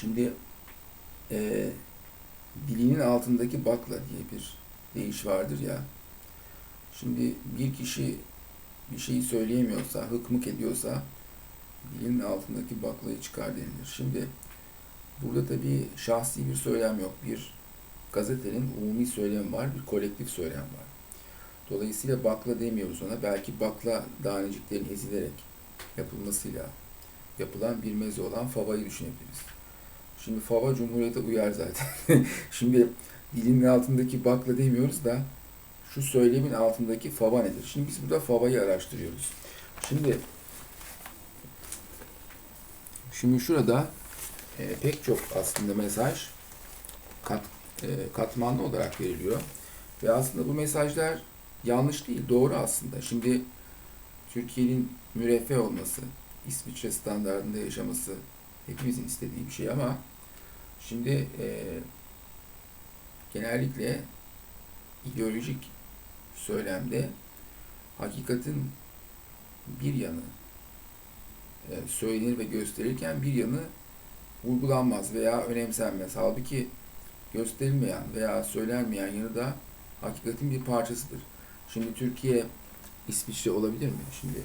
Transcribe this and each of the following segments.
Şimdi e, dilinin altındaki bakla diye bir deyiş vardır ya. Şimdi bir kişi bir şeyi söyleyemiyorsa, hıkmık ediyorsa dilinin altındaki baklayı çıkar denilir. Şimdi burada tabii şahsi bir söylem yok. Bir gazetenin umumi söylemi var, bir kolektif söylem var. Dolayısıyla bakla demiyoruz ona. Belki bakla taneciklerin ezilerek yapılmasıyla yapılan bir meze olan favayı düşünebiliriz. Şimdi fava cumhuriyete uyar zaten. Şimdi dilinin altındaki bakla demiyoruz da şu söylemin altındaki fava nedir? Şimdi biz burada favayı araştırıyoruz. Şimdi şimdi şurada e, pek çok aslında mesaj kat, e, katmanlı olarak veriliyor. Ve aslında bu mesajlar yanlış değil, doğru aslında. Şimdi Türkiye'nin müreffeh olması, İsviçre standartında yaşaması hepimizin istediği bir şey ama şimdi e, genellikle ideolojik söylemde hakikatin bir yanı e, söylenir ve gösterirken bir yanı vurgulanmaz veya önemsenmez. Halbuki gösterilmeyen veya söylenmeyen yanı da hakikatin bir parçasıdır. Şimdi Türkiye İsviçre olabilir mi? Şimdi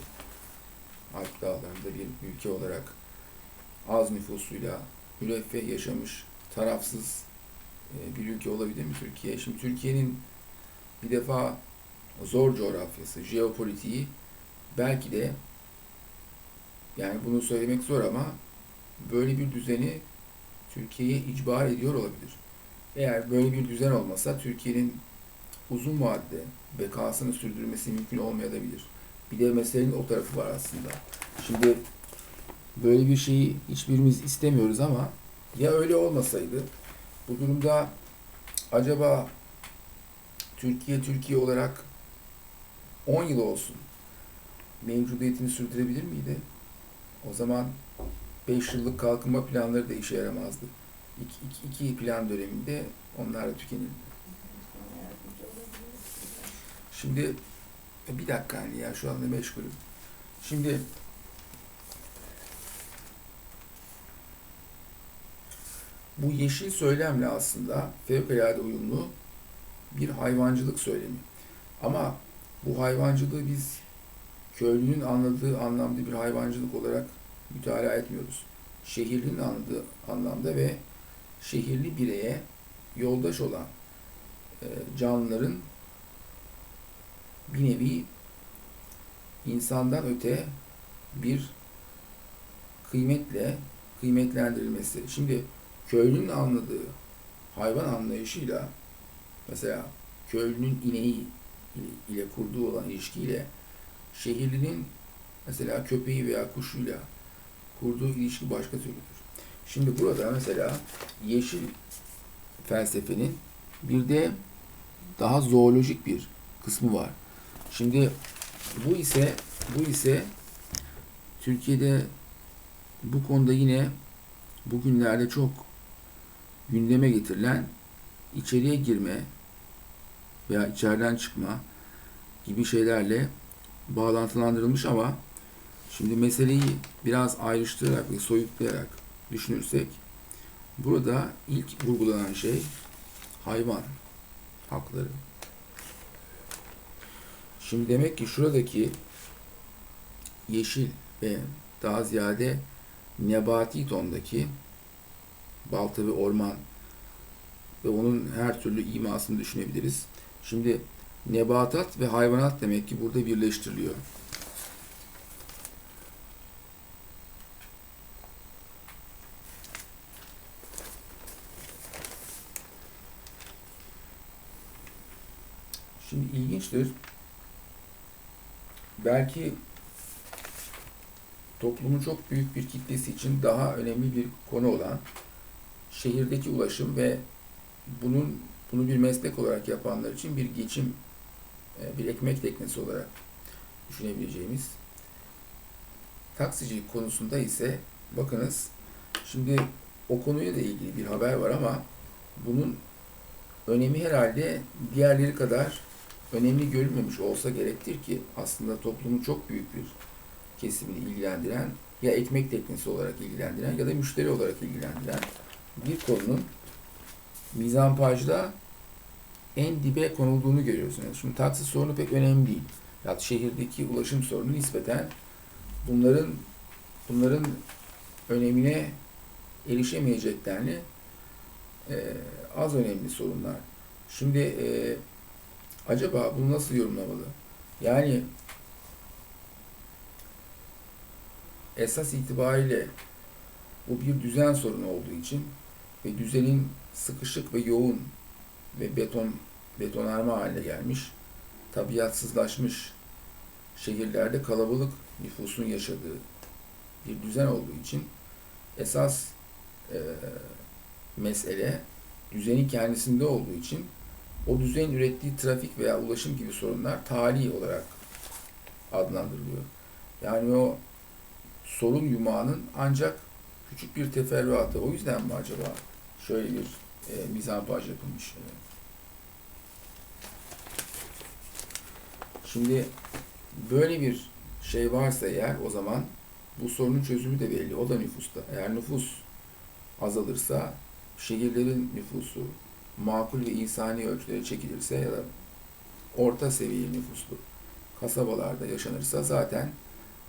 Alp Dağları'nda bir ülke olarak az nüfusuyla müreffeh yaşamış, tarafsız e, bir ülke olabilir mi Türkiye? Şimdi Türkiye'nin bir defa zor coğrafyası, jeopolitiği belki de yani bunu söylemek zor ama böyle bir düzeni Türkiye'ye icbar ediyor olabilir. Eğer böyle bir düzen olmasa Türkiye'nin uzun vadede bekasını sürdürmesi mümkün olmayabilir. Bir de meselenin o tarafı var aslında. Şimdi böyle bir şeyi hiçbirimiz istemiyoruz ama ya öyle olmasaydı bu durumda acaba Türkiye Türkiye olarak 10 yıl olsun mevcudiyetini sürdürebilir miydi? O zaman 5 yıllık kalkınma planları da işe yaramazdı. İki, plan döneminde onlar da tükenirdi. Şimdi e, bir dakika hani ya şu anda meşgulüm. Şimdi bu yeşil söylemle aslında fevkalade uyumlu bir hayvancılık söylemi. Ama bu hayvancılığı biz köylünün anladığı anlamda bir hayvancılık olarak mütalaa etmiyoruz. Şehirlinin anladığı anlamda ve şehirli bireye yoldaş olan e, canlıların bir nevi insandan öte bir kıymetle kıymetlendirilmesi. Şimdi köylünün anladığı hayvan anlayışıyla mesela köylünün ineği ile kurduğu olan ilişkiyle şehirlinin mesela köpeği veya kuşuyla kurduğu ilişki başka türlüdür. Şimdi burada mesela yeşil felsefenin bir de daha zoolojik bir kısmı var. Şimdi bu ise bu ise Türkiye'de bu konuda yine bugünlerde çok gündeme getirilen içeriye girme veya içeriden çıkma gibi şeylerle bağlantılandırılmış ama şimdi meseleyi biraz ayrıştırarak ve soyutlayarak düşünürsek burada ilk vurgulanan şey hayvan hakları. Şimdi demek ki şuradaki yeşil ve daha ziyade nebati tondaki balta ve orman ve onun her türlü imasını düşünebiliriz. Şimdi nebatat ve hayvanat demek ki burada birleştiriliyor. Şimdi ilginçtir. Belki toplumun çok büyük bir kitlesi için daha önemli bir konu olan şehirdeki ulaşım ve bunun bunu bir meslek olarak yapanlar için bir geçim, e, bir ekmek teknesi olarak düşünebileceğimiz. Taksicilik konusunda ise bakınız şimdi o konuyla da ilgili bir haber var ama bunun önemi herhalde diğerleri kadar önemli görülmemiş olsa gerektir ki aslında toplumun çok büyük bir kesimini ilgilendiren ya ekmek teknesi olarak ilgilendiren ya da müşteri olarak ilgilendiren bir konunun mizampajda en dibe konulduğunu görüyorsunuz. Şimdi taksi sorunu pek önemli değil. Ya şehirdeki ulaşım sorunu nispeten bunların bunların önemine erişemeyeceklerini e, az önemli sorunlar. Şimdi e, acaba bunu nasıl yorumlamalı? Yani esas itibariyle bu bir düzen sorunu olduğu için ve düzenin sıkışık ve yoğun ve beton betonarme haline gelmiş, tabiatsızlaşmış şehirlerde kalabalık nüfusun yaşadığı bir düzen olduğu için esas e, mesele düzenin kendisinde olduğu için o düzenin ürettiği trafik veya ulaşım gibi sorunlar tali olarak adlandırılıyor. Yani o sorun yumağının ancak küçük bir teferruatı. O yüzden mi acaba şöyle bir e, mizampaj yapılmış? Şimdi böyle bir şey varsa eğer o zaman bu sorunun çözümü de belli. O da nüfusta. Eğer nüfus azalırsa şehirlerin nüfusu makul ve insani ölçülere çekilirse ya da orta seviye nüfuslu kasabalarda yaşanırsa zaten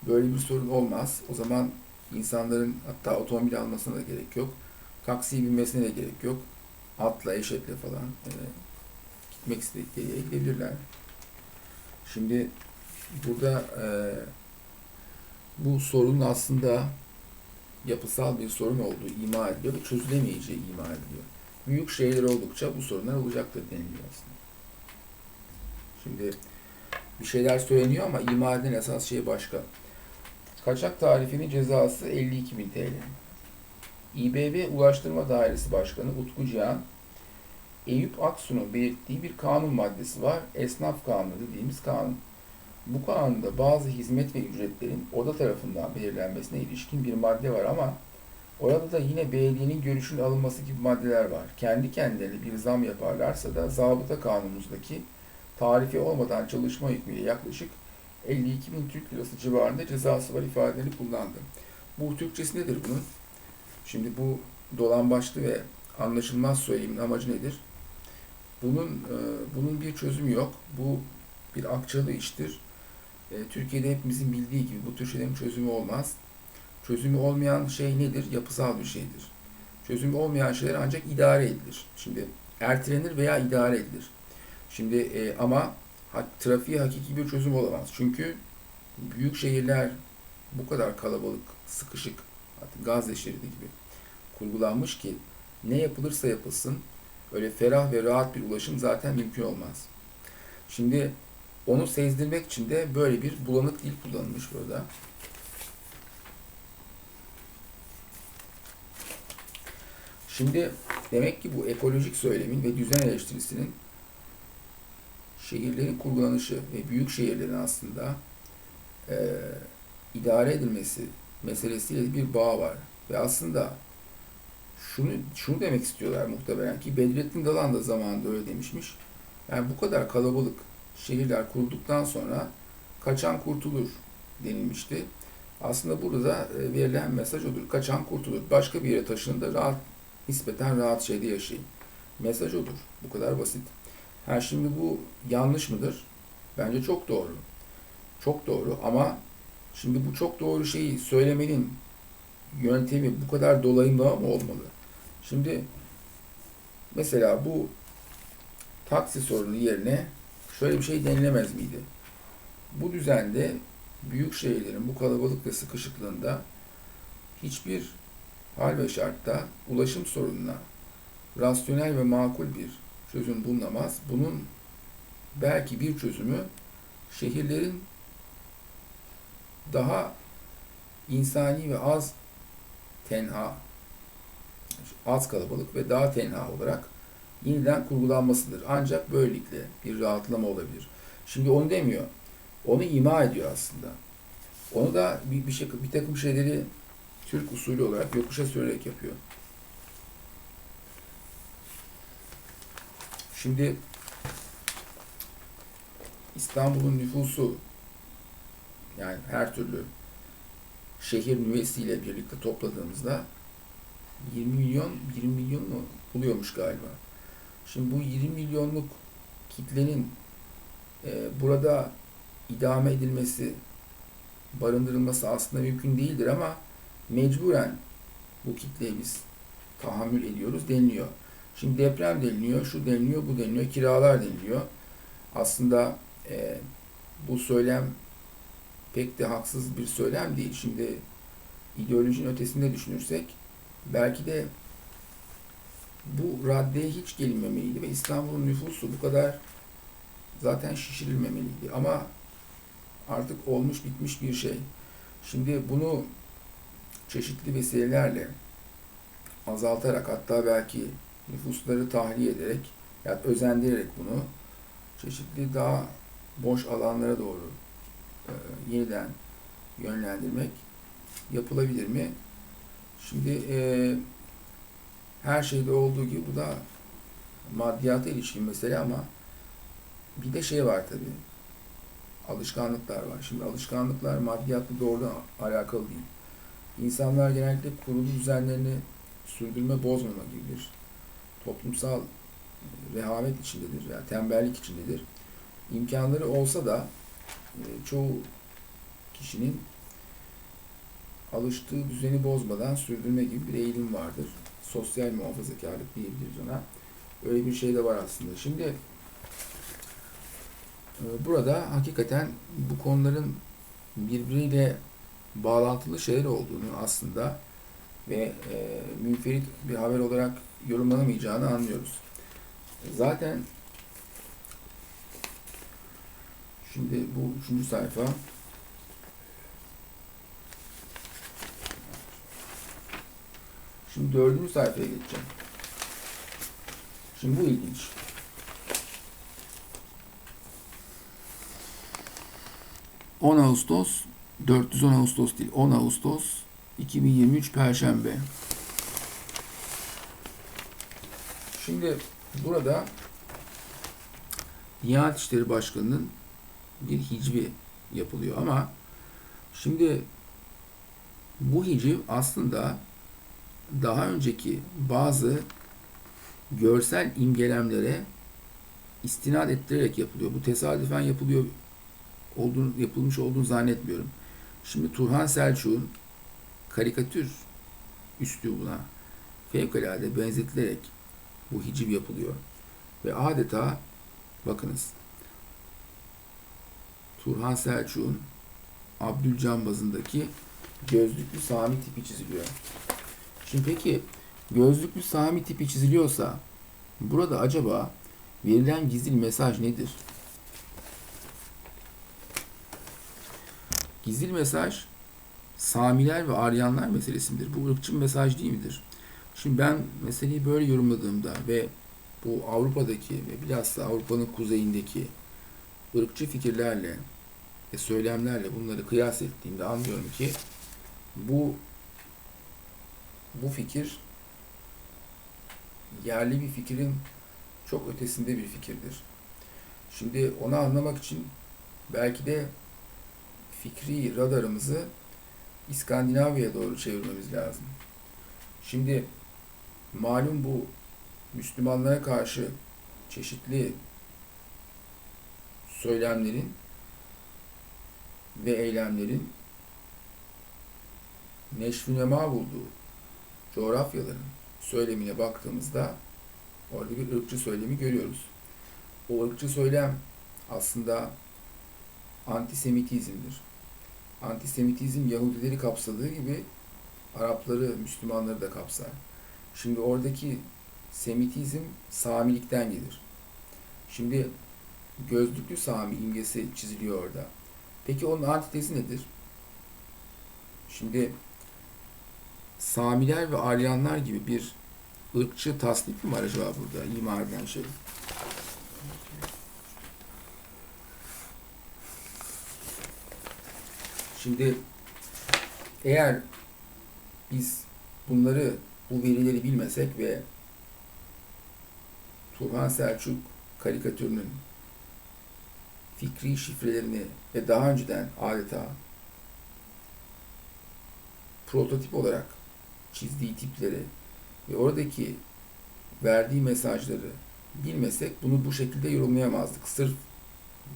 böyle bir sorun olmaz. O zaman insanların hatta otomobil almasına da gerek yok. Taksiye binmesine de gerek yok. Atla, eşekle falan e, gitmek istedikleri yere gidebilirler. Şimdi burada e, bu sorun aslında yapısal bir sorun olduğu ima ediliyor ve çözülemeyeceği ima ediliyor. Büyük şehirler oldukça bu sorunlar olacaktır deniliyor aslında. Şimdi bir şeyler söyleniyor ama ima edilen esas şey başka. Kaçak tarifinin cezası 52 bin TL. İBB Ulaştırma Dairesi Başkanı Utku Cihan, Eyüp Aksu'nun belirttiği bir kanun maddesi var. Esnaf kanunu dediğimiz kanun. Bu kanunda bazı hizmet ve ücretlerin oda tarafından belirlenmesine ilişkin bir madde var ama orada da yine belediyenin görüşünün alınması gibi maddeler var. Kendi kendilerine bir zam yaparlarsa da zabıta kanunumuzdaki tarifi olmadan çalışma hükmüyle yaklaşık 52 bin Türk lirası civarında cezası var ifadelerini kullandı. Bu Türkçesi nedir bunun? Şimdi bu dolambaçlı ve anlaşılmaz söylemin amacı nedir? Bunun e, bunun bir çözümü yok. Bu bir akçalı iştir. E, Türkiye'de hepimizin bildiği gibi bu tür şeylerin çözümü olmaz. Çözümü olmayan şey nedir? Yapısal bir şeydir. Çözümü olmayan şeyler ancak idare edilir. Şimdi ertelenir veya idare edilir. Şimdi e, ama trafiğe hakiki bir çözüm olamaz. Çünkü büyük şehirler bu kadar kalabalık, sıkışık, Gazze şeridi gibi kurgulanmış ki ne yapılırsa yapılsın öyle ferah ve rahat bir ulaşım zaten mümkün olmaz. Şimdi onu sezdirmek için de böyle bir bulanık dil kullanılmış burada. Şimdi demek ki bu ekolojik söylemin ve düzen eleştirisinin şehirlerin kurgulanışı ve büyük şehirlerin aslında e, idare edilmesi meselesiyle bir bağ var. Ve aslında şunu şunu demek istiyorlar muhtemelen ki Bedrettin Dalan da zamanında öyle demişmiş. Yani bu kadar kalabalık şehirler kurulduktan sonra kaçan kurtulur denilmişti. Aslında burada da e, verilen mesaj odur. Kaçan kurtulur. Başka bir yere taşının da rahat, nispeten rahat şeyde yaşayın. Mesaj odur. Bu kadar basit. Ha şimdi bu yanlış mıdır? Bence çok doğru. Çok doğru ama şimdi bu çok doğru şeyi söylemenin yöntemi bu kadar dolayımlama mı olmalı? Şimdi mesela bu taksi sorunu yerine şöyle bir şey denilemez miydi? Bu düzende büyük şehirlerin bu kalabalık ve sıkışıklığında hiçbir hal ve şartta ulaşım sorununa rasyonel ve makul bir çözüm bulunamaz. Bunun belki bir çözümü şehirlerin daha insani ve az tenha, az kalabalık ve daha tenha olarak yeniden kurgulanmasıdır. Ancak böylelikle bir rahatlama olabilir. Şimdi onu demiyor. Onu ima ediyor aslında. Onu da bir, bir, şey, bir takım şeyleri Türk usulü olarak yokuşa sürerek yapıyor. Şimdi İstanbul'un nüfusu yani her türlü şehir nüvesiyle birlikte topladığımızda 20 milyon 20 milyon mu buluyormuş galiba. Şimdi bu 20 milyonluk kitlenin e, burada idame edilmesi, barındırılması aslında mümkün değildir ama mecburen bu kitleye biz tahammül ediyoruz deniliyor. Şimdi deprem deniliyor, şu deniliyor, bu deniliyor, kiralar deniliyor. Aslında e, bu söylem pek de haksız bir söylem değil. Şimdi ideolojinin ötesinde düşünürsek belki de bu raddeye hiç gelinmemeliydi ve İstanbul'un nüfusu bu kadar zaten şişirilmemeliydi. Ama artık olmuş bitmiş bir şey. Şimdi bunu çeşitli vesilelerle azaltarak hatta belki nüfusları tahliye ederek ya da özendirerek bunu çeşitli daha boş alanlara doğru e, yeniden yönlendirmek yapılabilir mi? Şimdi e, her şeyde olduğu gibi bu da maddiyata ilişkin mesele ama bir de şey var tabii. Alışkanlıklar var. Şimdi alışkanlıklar maddiyatla doğrudan alakalı değil. İnsanlar genellikle kurulu düzenlerini sürdürme, bozmama gibi bir toplumsal rehavet içindedir veya tembellik içindedir. İmkanları olsa da e, çoğu kişinin alıştığı düzeni bozmadan sürdürme gibi bir eğilim vardır. Sosyal muhafazakarlık diyebiliriz ona. Öyle bir şey de var aslında. Şimdi e, burada hakikaten bu konuların birbiriyle bağlantılı şeyler olduğunu aslında ve e, münferit bir haber olarak yorumlanamayacağını anlıyoruz. Zaten şimdi bu üçüncü sayfa Şimdi dördüncü sayfaya geçeceğim. Şimdi bu ilginç. On Ağustos 410 Ağustos değil 10 Ağustos 2023 Perşembe. Şimdi burada Diyanet İşleri Başkanı'nın bir hicvi yapılıyor ama şimdi bu hiciv aslında daha önceki bazı görsel imgelemlere istinad ettirerek yapılıyor. Bu tesadüfen yapılıyor olduğunu, yapılmış olduğunu zannetmiyorum. Şimdi Turhan Selçuk'un karikatür üslubuna fevkalade benzetilerek bu hiciv yapılıyor. Ve adeta bakınız Turhan Selçuk'un Abdülcambaz'ındaki gözlüklü Sami tipi çiziliyor. Şimdi peki gözlüklü Sami tipi çiziliyorsa burada acaba verilen gizli mesaj nedir? Gizli mesaj Samiler ve Aryanlar meselesidir. Bu ırkçı mesaj değil midir? Şimdi ben meseleyi böyle yorumladığımda ve bu Avrupa'daki ve bilhassa Avrupa'nın kuzeyindeki ırkçı fikirlerle ve söylemlerle bunları kıyas ettiğimde anlıyorum ki bu bu fikir yerli bir fikrin çok ötesinde bir fikirdir. Şimdi onu anlamak için belki de fikri radarımızı İskandinavya'ya doğru çevirmemiz lazım. Şimdi malum bu Müslümanlara karşı çeşitli söylemlerin ve eylemlerin neşvünema bulduğu coğrafyaların söylemine baktığımızda orada bir ırkçı söylemi görüyoruz. O ırkçı söylem aslında antisemitizmdir. Antisemitizm Yahudileri kapsadığı gibi Arapları, Müslümanları da kapsar. Şimdi oradaki Semitizm Samilikten gelir. Şimdi gözlüklü Sami imgesi çiziliyor orada. Peki onun antitezi nedir? Şimdi Samiler ve Aryanlar gibi bir ırkçı tasnif mi var acaba burada ima edilen şey? Şimdi eğer biz bunları, bu verileri bilmesek ve Turhan Selçuk karikatürünün fikri şifrelerini ve daha önceden adeta prototip olarak çizdiği tipleri ve oradaki verdiği mesajları bilmesek bunu bu şekilde yorumlayamazdık. Sırf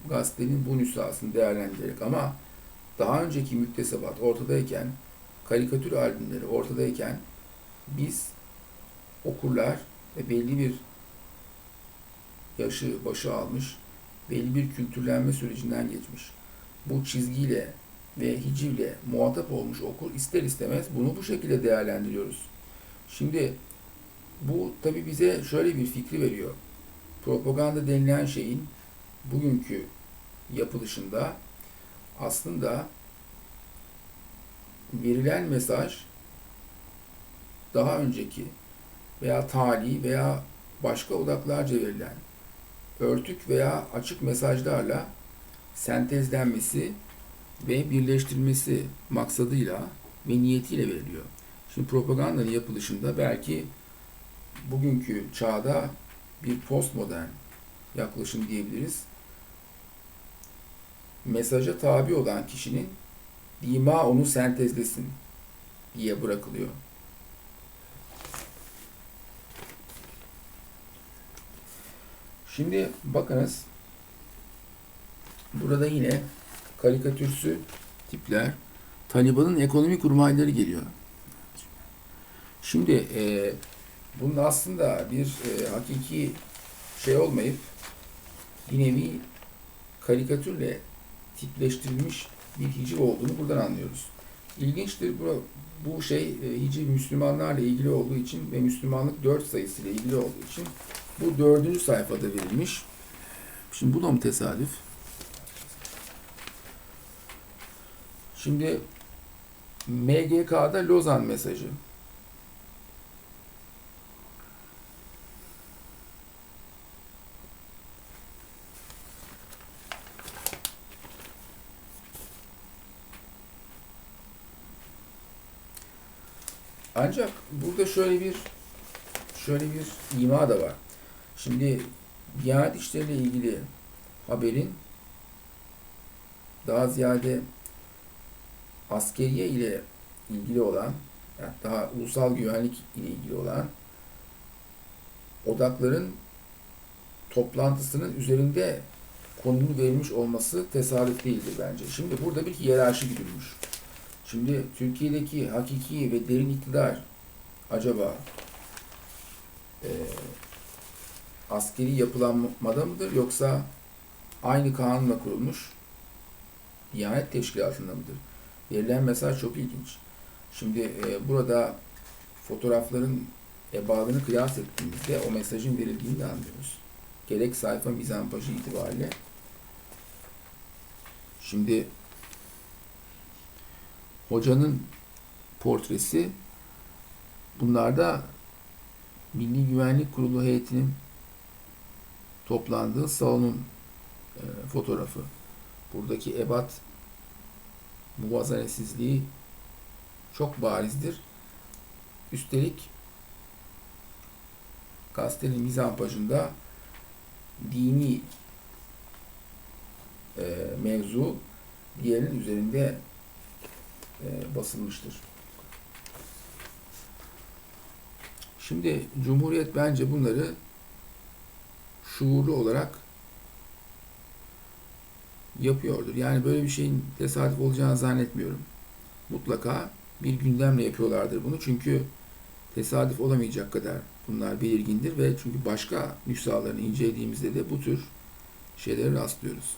gazetenin bu nüshasını değerlendirerek ama daha önceki müktesebat ortadayken, karikatür albümleri ortadayken biz okurlar ve belli bir yaşı başı almış, belli bir kültürlenme sürecinden geçmiş. Bu çizgiyle ve hicivle muhatap olmuş okur ister istemez bunu bu şekilde değerlendiriyoruz. Şimdi bu tabi bize şöyle bir fikri veriyor. Propaganda denilen şeyin bugünkü yapılışında aslında verilen mesaj daha önceki veya tali veya başka odaklarca verilen örtük veya açık mesajlarla sentezlenmesi ve birleştirilmesi maksadıyla ve niyetiyle veriliyor. Şimdi propagandanın yapılışında belki bugünkü çağda bir postmodern yaklaşım diyebiliriz. Mesaja tabi olan kişinin dima onu sentezlesin diye bırakılıyor. Şimdi bakınız burada yine karikatürsü tipler Taliban'ın ekonomik kurmayları geliyor. Şimdi e, bunun aslında bir e, hakiki şey olmayıp bir nevi karikatürle tipleştirilmiş bir hiciv olduğunu buradan anlıyoruz. İlginçtir bu, bu şey e, hiciv Müslümanlarla ilgili olduğu için ve Müslümanlık 4 sayısıyla ilgili olduğu için bu dördüncü sayfada verilmiş. Şimdi bu da mı tesadüf? Şimdi MGK'da Lozan mesajı. Ancak burada şöyle bir şöyle bir ima da var. Şimdi Diyanet İşleri ile ilgili haberin daha ziyade askeriye ile ilgili olan yani daha ulusal güvenlik ile ilgili olan odakların toplantısının üzerinde konunun verilmiş olması tesadüf değildir bence. Şimdi burada bir hiyerarşi güdülmüş. Şimdi Türkiye'deki hakiki ve derin iktidar acaba e, askeri yapılanmada mıdır yoksa aynı kanunla kurulmuş Diyanet Teşkilatı'nda mıdır? Verilen mesaj çok ilginç. Şimdi e, burada fotoğrafların ebadını kıyas ettiğimizde o mesajın verildiğini de anlıyoruz. Gerek sayfa mizampajı itibariyle. Şimdi hocanın portresi bunlarda Milli Güvenlik Kurulu heyetinin toplandığı salonun e, fotoğrafı. Buradaki ebat muvazanesizliği çok barizdir. Üstelik gazetenin mizampajında dini e, mevzu diğerinin üzerinde e, basılmıştır. Şimdi Cumhuriyet bence bunları şuurlu olarak yapıyordur. Yani böyle bir şeyin tesadüf olacağını zannetmiyorum. Mutlaka bir gündemle yapıyorlardır bunu. Çünkü tesadüf olamayacak kadar bunlar belirgindir ve çünkü başka nüshalarını incelediğimizde de bu tür şeylere rastlıyoruz.